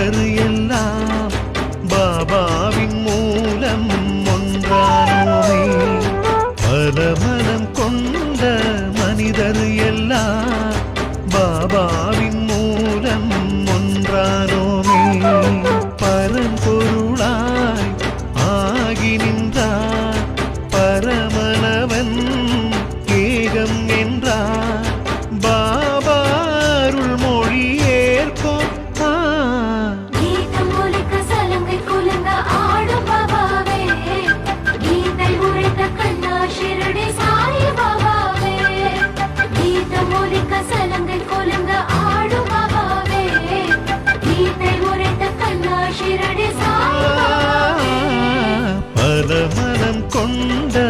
இருக்கிறது எல்லாம் பாபாவின் மூலம் ஒன்றானோமே. பல மனம் கொண்ட மனிதர் எல்லாம் பாபாவின் மூலம் ஒன்றானோமே. பரம்பொருளாய் ஆகி நின்றார் பரமளவன் ஏகம் என்றார். மனம் கொண்ட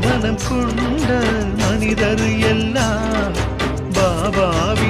மனம் கொண்ட மனிதர் எல்லாம் பாபாவி